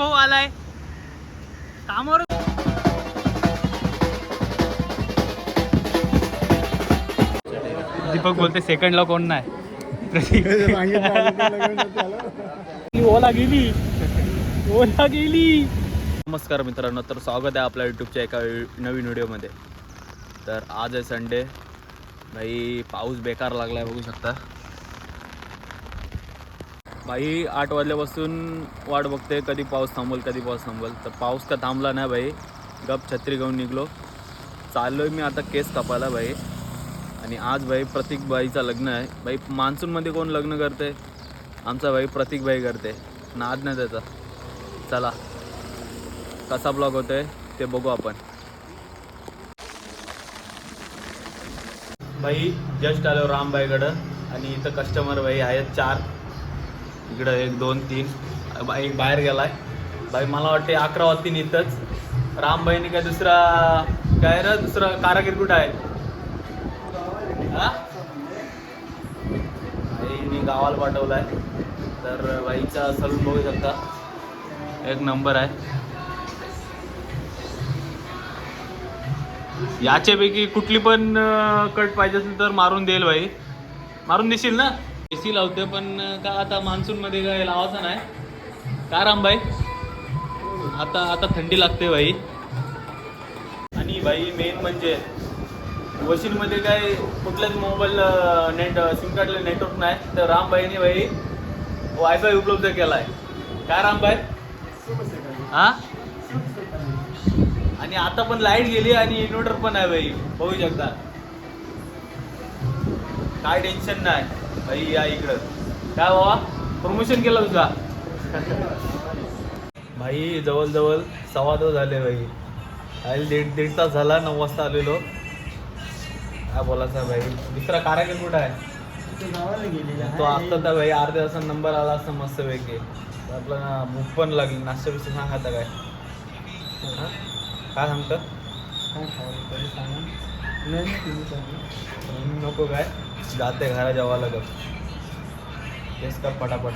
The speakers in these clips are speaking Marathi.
भाऊ आलाय. कामावर दीपक बोलते सेकंडला कोण नाही? ओला गेली. ओला गेली. नमस्कार मित्रांनो तर स्वागत आहे आपल्या यूट्यूबच्या एका नवीन व्हिडिओमध्ये. तर आज आहे संडे भाई पाऊस बेकार लागलाय बघू शकता. भाई आठ वाजल्यापासून वाट बघते कधी पाऊस थांबल कधी पाऊस थांबल. तर पाऊस का थांबला नाही भाई. गप छत्री घेऊन निघलो. चाललोय मी आता केस कापायला भाई. आणि आज भाई प्रतीक भाईचा लग्न आहे. भाई मान्सूनमध्ये कोण लग्न करते? आमचा भाई प्रतीक भाई करते. नाद नाही त्याचा. चला. कसा ब्लॉग होतोय ते बघू आपण. भाई जस्ट आलो रामबाईकडं. आणि इथं कस्टमर भाई आहेत चार. इकडं एक दोन तीन. बाई एक बाहेर गेलाय. बाई मला वाटते अकरा वाजतीन इथंच. रामबाईने काय दुसरा काय र? दुसरा कारागीर कुठं आहे? हा? मी गावाला पाठवलाय. तर बाईचा सलून बघू शकता. एक नंबर आहे. याच्यापैकी कुठली पण कट पाहिजे असेल तर मारून देईल बाई. मारून देशील ना? सी लावते पण का आता मान्सून मध्ये काय लावायचं नाही? का रामबाई? आता आता थंडी लागते भाई आणि भाई मेन म्हणजे वशीलमध्ये काय कुठल्याच मोबाईल नेट सिम कार्डला नेटवर्क नाही. तर रामबाईने भाई वायफाय उपलब्ध केला आहे काय रामबाई? हा? आणि आता पण लाइट गेली आणि इन्व्हर्टर पण आहे भाई बघू शकता. काय टेन्शन नाही. या इकडं. काय बाबा प्रमोशन केलं तुझा? भाई जवळजवळ सव्वा दोन झाले भाई. आले दीड दीड तास झाला नऊ वाजता आलेलो. काय बोलायचं भाई? दुसरा कारागीर कुठं आहे? तो आता तर भाई अर्ध्या तासात नंबर आला असता मस्त पैकी आपला भूक पण लागली. नाश्ता बिस्ता सांग आता काय. हा? काय सांगतं? नको काय. जाते घरा जावा लगत तेच कर पटापट.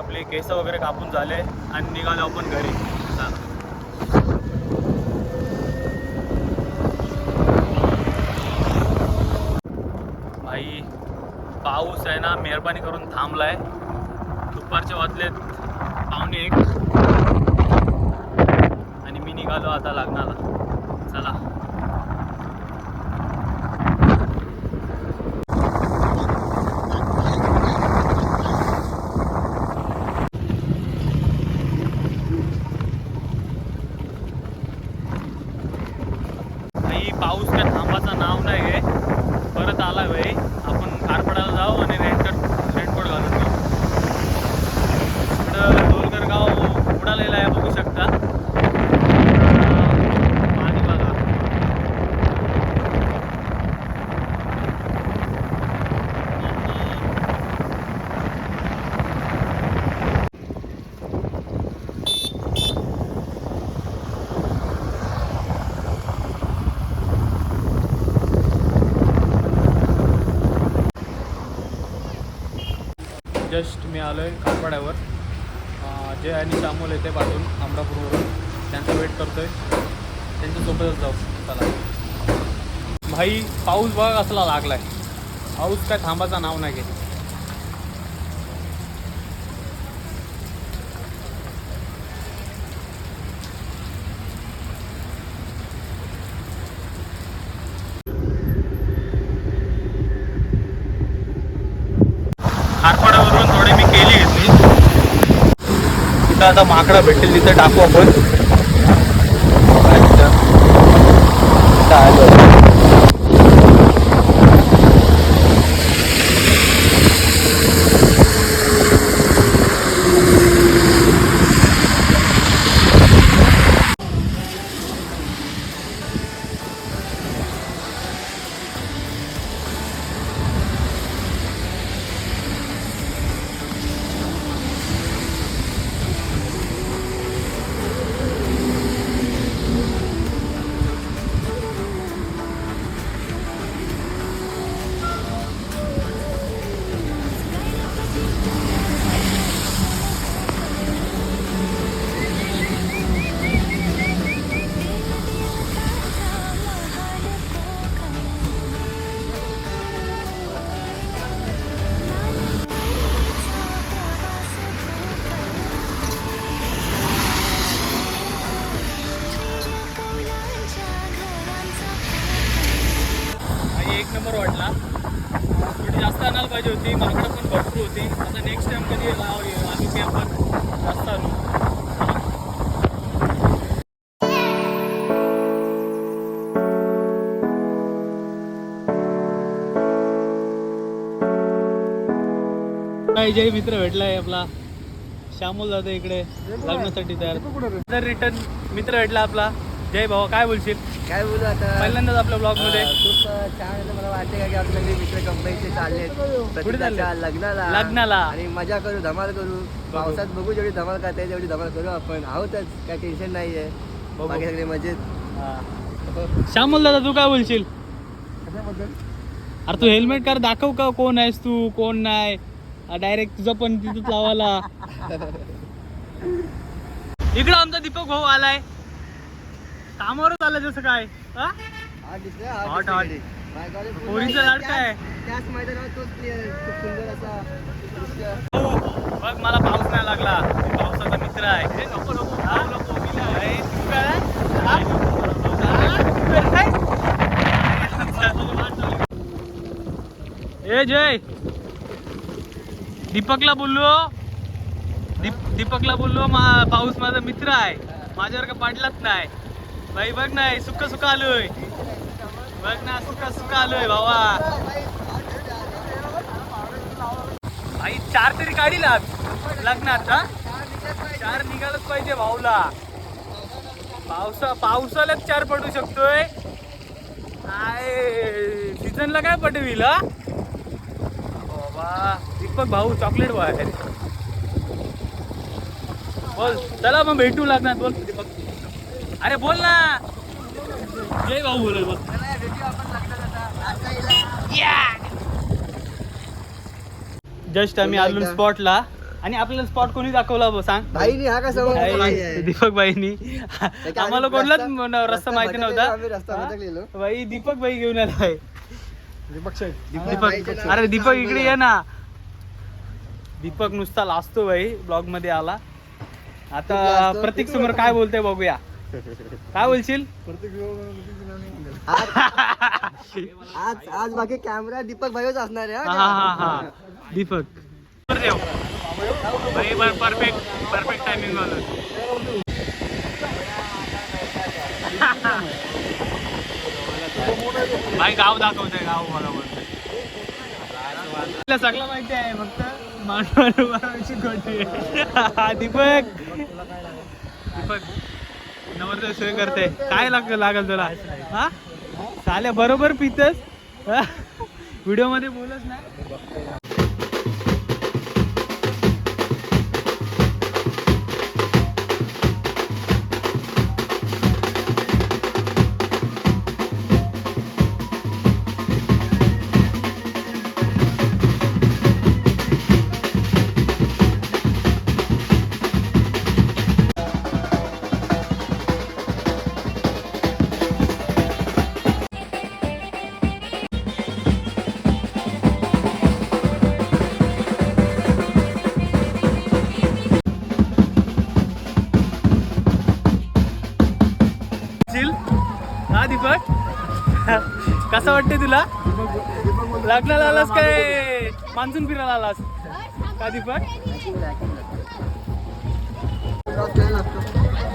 आपले केस वगैरे कापून झाले आणि निघालो आपण घरी. भाई पाऊस आहे ना मेहरबानी करून थांबलाय. दुपारचे वाजलेत पाहुणे एक. निघालो आता लग्नाला. चला. पाऊस काय थांबाचं नाव नाही आहे परत आला भाई आपण कारपडाला जाऊ आणि रेनकोट रेनकोट घालून घेऊ इकडं डोलकर गाव उडालेलं आहे बघू शकता पाणी बघा जस्ट मी आलो आहे कारवाड्यावर जे आणि शामोल येते पाठवून अमरापूरवरून. त्यांचा वेट करतो आहे त्यांच्यासोबतच जाऊ. चला. भाई पाऊस बघा कसला लागला आहे पाऊस काय थांबाचा नाव नाही घेत. करून थोडी मी केली. होती तिथं आता माकडा भेटेल तिथे टाकू आपण. नंबर वाढला. थोडी जास्त आणायला पाहिजे होती मार्केट पण भरपूर होती. आता नेक्स्ट टाइम कधी आम्ही की आपण जास्त आणू. जय मित्र भेटलाय आपला. श्यामोल दादा इकडे लग्नासाठी तयार. रिटर्न मित्र भेटला आपला. जय भावा काय बोलशील? काय बोलू आता? पहिल्यांदाच आपल्या ब्लॉगमध्ये. खूप छान वाटते का की आपले सगळे मित्र कंपनीचे चालले कुठे चालले? लग्नाला. लग्नाला. आणि मजा करू धमाल करू. पावसात बघू जेवढी धमाल करता येईल तेवढी धमाल करू आपण. आहोतच काय टेन्शन नाहीये. बघू. बाकी सगळे मजेत. श्यामोल दादा तू काय बोलशील? अरे तू हेल्मेट कर दाखव का कोण आहेस तू कोण नाही? डायरेक्ट तुझं पण तिथं लावायला. इकडं आमचा दीपक भाऊ आलाय. कामावरच आलाय जसं काय हा? हा दिसला Hot, hot. पोरीचा लाडका आहे. त्याच मैदानावर तोच सुंदर असा. बघ मला पाऊस नाही लागला पावसाचा मित्र आहे हा? काय? हा? हा? ए जय दीपकला बोललो दीप दीपकला बोललो मा पाऊस माझा मित्र आहे माझ्यावर का पडलाच नाही बाई बघ नाही सुख सुख आलोय बघ ना सुका सुका आलोय भावा आई चार तरी काढील. लग्नात हा? चार निघालच पाहिजे भाऊला. पावसा पावसालाच चार पडू शकतोय. आय सीझनला काय पटवील बाबा दीपक भाऊ चॉकलेट बाहेर. बोल चला मग भेटू लागणार बोल. दीपक अरे बोल ना. जय भाऊ बोल बोल जस्ट आम्ही आलो. स्पॉटला आणि आपल्याला स्पॉट कोणी दाखवला बघ सांग. भाईनी हा दीपक बाईनी आम्हाला कोणलाच रस्ता माहिती आम्ही रस्ता नव्हता भटकलेलो? बाई दीपक बाई घेऊन आलाय बाईच्या दीपक अरे दीपक इकडे ये आहे. ना. दीपक नुसता लाजतो बाई ब्लॉगमध्ये आला. आता लाजतो. प्रतीक समोर काय बोलतोय बघूया. काय बोलशील? आज आज आज बाकी कॅमेरा दीपक भाईच असणार आहे हा हा हा? हा. दीपक. परफेक्ट परफेक्ट टायमिंग वाला. भाई गाव दाखवतोय गाव मला बोलतोय. सगळं माहिती आहे फक्त आहे. दीपक. दीपक. नवरदेव सोय करते. काय लाग लागल तुला? हा? चाले बरोबर पितस? व्हिडिओमध्ये बोलच नाही. मान्सून फिरायला आलास. का दीपक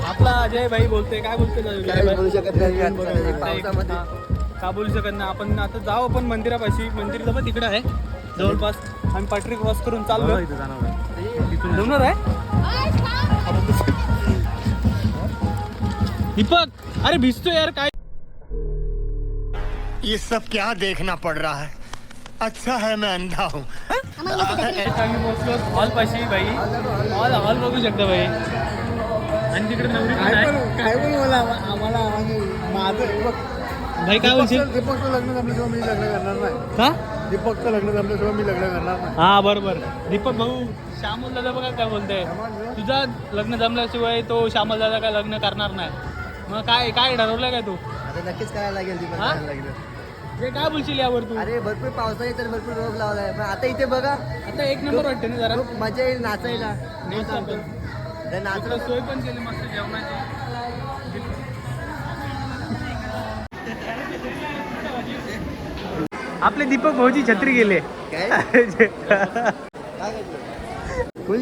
आपला अजय भाई बोलतोय काय बोलतोय. का बोलू शकत नाही? आपण आता जाऊ आपण मंदिरापाशी. मंदिर जवळ तिकडे आहे. जवळपास. आम्ही पाटरी क्रॉस करून चाललो जमणार आहे दीपक अरे भिजतो यार काय? ये सब क्या देखना पड़ रहा है? अच्छा है मैं अंधा हूँ। आम्ही पोहोचलो हॉल पाशी भाई। हॉल हॉल बघू शकता भाई। आणि तिकडे नवरी पण आहे काय पण मला आम्हाला म्हणजे माझं बघ, भाई काय बोलशील? दीपकचं लग्न जमल्याशिवाय मी लग्न करणार नाही. हा? दीपकचं लग्न जमल्याशिवाय मी लग्न करणार नाही. हा बरोबर. दीपक भाऊ श्यामल दादा बघा काय बोलतोय. तुझा लग्न जमल्याशिवाय तो श्यामल दादा काय लग्न करणार नाही. मग काय काय ठरवलं काय तू? आता नक्कीच करायला लागेल दीपक हा? करायला लग्न हे काय बोलशील यावर तू? अरे भरपूर पावसाळी तर भरपूर रोग लावलाय. पण आता इथे बघा. आता एक नंबर वाटते ना जरा. खूप मजा येईल नाचायला. सांगतो. इकडं नाचलं सोय पण केली मस्त जेवणाची. आपले दीपक भाऊची छत्री गेले. काय? कोण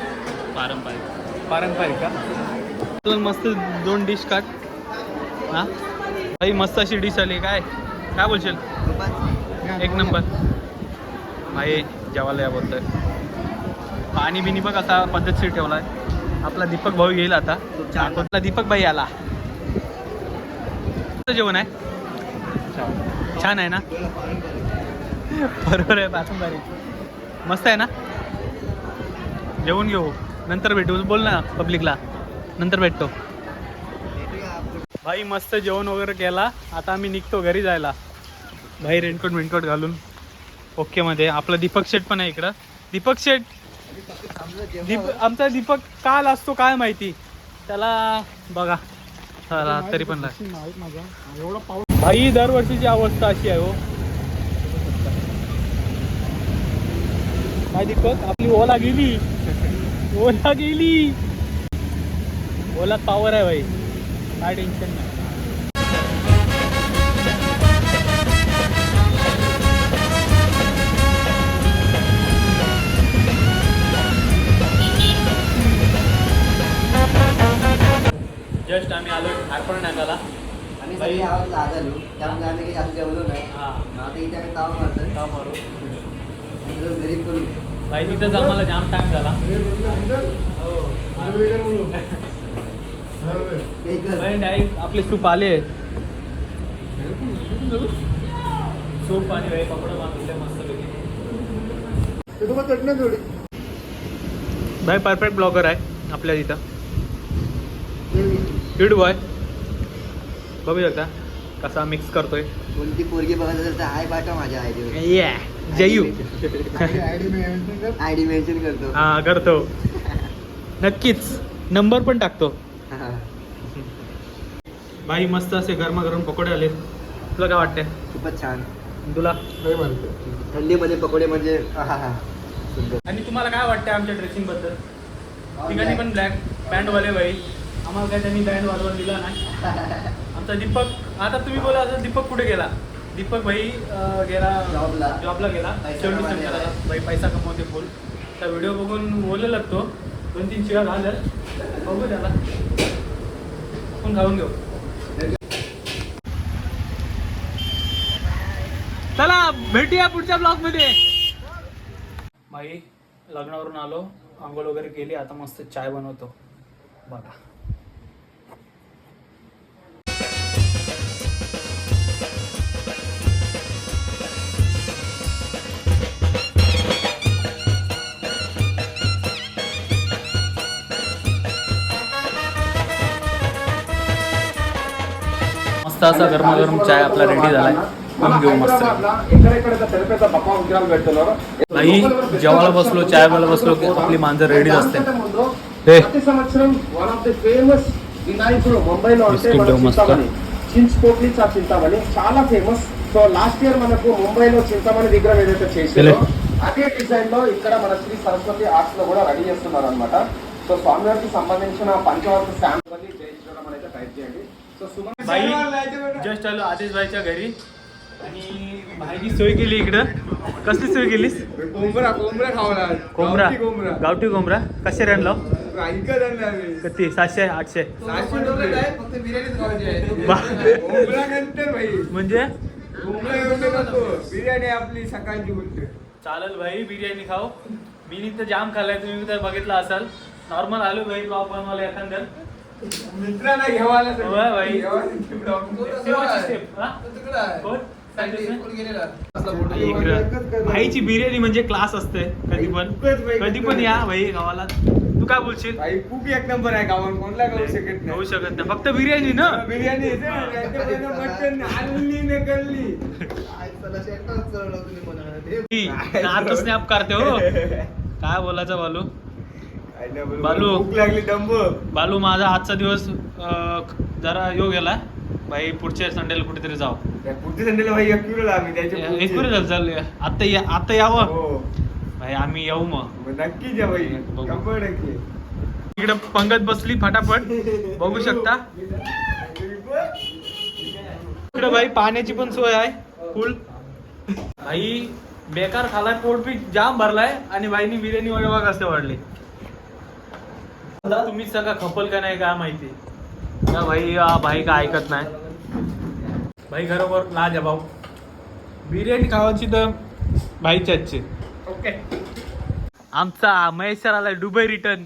पारंपरिक. पारंपरिक का? मस्त दोन डिश काट हा? काही मस्त अशी डिश आली. काय? काय बोलशील? एक नंबर भाई जेवायला या बोलतोय. पाणी बिनी बघ असा पद्धतशीर ठेवलाय. आपला दीपक भाऊ येईल आता. आपला दीपक भाई आला. जेवण आहे. छान आहे ना? बरोबर आहे पारंपरिक. मस्त आहे ना? जेवून घेऊ. नंतर भेटू. बोल ना पब्लिकला नंतर भेटतो. भाई मस्त जेवण वगैरे केला. आता आम्ही निघतो घरी जायला. भाई रेनकोट विनकोट घालून ओके मध्ये. आपला दीपक शेठ पण आहे इकडं. दीपक शेठ. दीप आमचा दीपक काल असतो काय माहिती? त्याला बघा. चला तरी पण भाई दरवर्षीची अवस्था अशी आहे हो. काय दीपक? आपली ओला गेली ओला गेली. ओला पॉवर आहे भाई. काय टेन्शन नाही. जस्ट आम्ही आलो आठवण नाकाला. आम्ही सगळे आहोत लाजलो त्यामुळे आम्ही काही जास्त जेवलो नाही. हा. आता इथे आम्ही ताव मारतोय. का मारू. गरीब करून. भाई तिथंच आम्हाला जाम टाइम झाला. डायरेक्ट आपले सूप आले. सूप आणि भाई पकोडा बांधले मस्त भाई परफेक्ट ब्लॉगर आहे आपल्या तिथं क्यूट बॉय बघू शकता कसा मिक्स करतोय. कोणती पोरगी बघत असेल तर हाय पाठवा माझ्या आयडी या जयू. आयडी मेन्शन करतो. हा करतो. नक्कीच. नंबर पण टाकतो. हा. भाई मस्त असे गरमागरम पकोडे आले तुला काय वाटतंय? खूपच छान. तुला? थंडीमध्ये पकोडे म्हणजे आणि तुम्हाला काय वाटतं आमच्या ड्रेसिंगबद्दल? ठिकाणी पण ब्लॅक पॅन्ट वाले भाई. आम्हाला काय त्यांनी बँड वाजवून दिला नाही. आमचा दीपक आता तुम्ही बोला असं दीपक कुठे गेला? दीपक भाई गेला. जॉबला. जॉबला गेला. पैसा शेवटी. भाई पैसा कमवते फुल त्या व्हिडिओ बघून बोलू लागतो. दोन तीन शिळा घालत. बघू त्याला. आपण खाऊन घेऊ. चला भेटूया पुढच्या ब्लॉगमध्ये भाई लग्नावरून आलो. आंघोळ वगैरे केली. आता मस्त चाय बनवतो. बघा. मस्त असा गरमागरम चाय आपला रेडी झालाय पिऊन घेऊ मस्त नाही जेवायला बसलो चाय वाला बसलो की आपली मांजर रेडी असते हे. ప్రతి సంవత్సరం వన్ ఆఫ్ ది ఫేమస్ వినాయకుడు ముంబైలో అంటే బిస్కెట్ మనం మస్తు. చింతామణి చించుకోట్లి చా చింతామణి చాలా ఫేమస్ సో లాస్ట్ ఇయర్ మనకు ముంబైలో చింతామణి విగ్రహం ఏదైతే చేసిందో తెలే. అదే డిజైన్ లో ఇక్కడ మన శ్రీ సరస్వతి ఆర్ట్స్ లో కూడా రెడీ చేస్తున్నారు అనమాట సో స్వామివారికి సంబంధించిన పంచవర్ష స్టాంప్ भाई जस्ट आलो आदेश भाईच्या घरी. आणि भाईची सोय केली इकडं. कसली सोय केलीस? कोंबरा कोंबरा खावला. कोंबरा. गावठी कोंबरा. कसे रन लाव? किती? सातशे आठशे? म्हणजे? बिर्याणी आपली सकाळची चालेल भाई बिर्याणी खाऊ. मी तर जाम खाल्लाय तुम्ही तर बघितला असाल. नॉर्मल आलो भाई ब्लॉग मला एखाद्या मित्रांना घेवायला भाई. हा? भाईची बिर्याणी म्हणजे क्लास असते कधी पण. कधी पण या भाई गावाला. तू काय बोलशील? भाई खूप एक नंबर आहे गावात कोणला गाऊ शकत होऊ नाही शकत नाही. फक्त बिर्याणी ना? बिर्याणी येते ना, त्यांच्याकडनं मटण आणली न करली नार्थ स्नॅप करते हो. काय बोलायचं बालू? बालू. भूक लागली डंब. बालू माझा आजचा दिवस अं, जरा यो गेला. भाई पुढच्या संडेला कुठेतरी जाऊ पुढच्या संडेला भाई आम्ही त्याच्या पुढचे. चाल आता या आता यावं. हो. भाई आम्ही येऊ मग. मग नक्कीच या भाई. बघू. शंभर टक्के. इकडे पंगत बसली फटाफट. बघू शकता. इकडे भाई पाण्याची पण सोय आहे. फुल भाई बेकार खालाय पोट बी जाम भरलाय आणि भाईनी बिर्याणी वगैरे कसे वाढले. तुम्ही सगळं खपल का नाही काय माहिती? का भाई भाई का ऐकत नाही. भाई खरोबर लाज आहे भाऊ. बिर्याणी खावायची तर भाईची आजची ओके. आमचा महेश सर आलाय दुबई रिटर्न.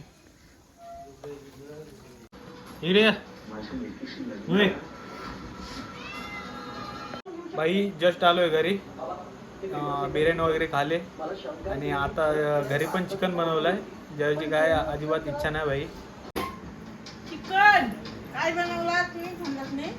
भाई जस्ट आलोय घरी. अं, बिर्याणी वगैरे खाले. आणि आता अं, घरी पण चिकन बनवलंय. जेवायची काय अजिबात इच्छा नाही भाई चिकन. काय बनवला तुम्ही सांगत नाही?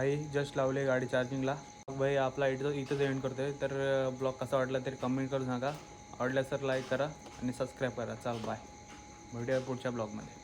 भाई जस्ट लावले गाडी चार्जिंगला भाई आपला इथं इथंच एंड करतोय. तर ब्लॉग कसा वाटला तरी कमेंट करू सांगा. आवडल्यास तर लाईक करा आणि सबस्क्राईब करा. चाल बाय भेटूया पुढच्या ब्लॉगमध्ये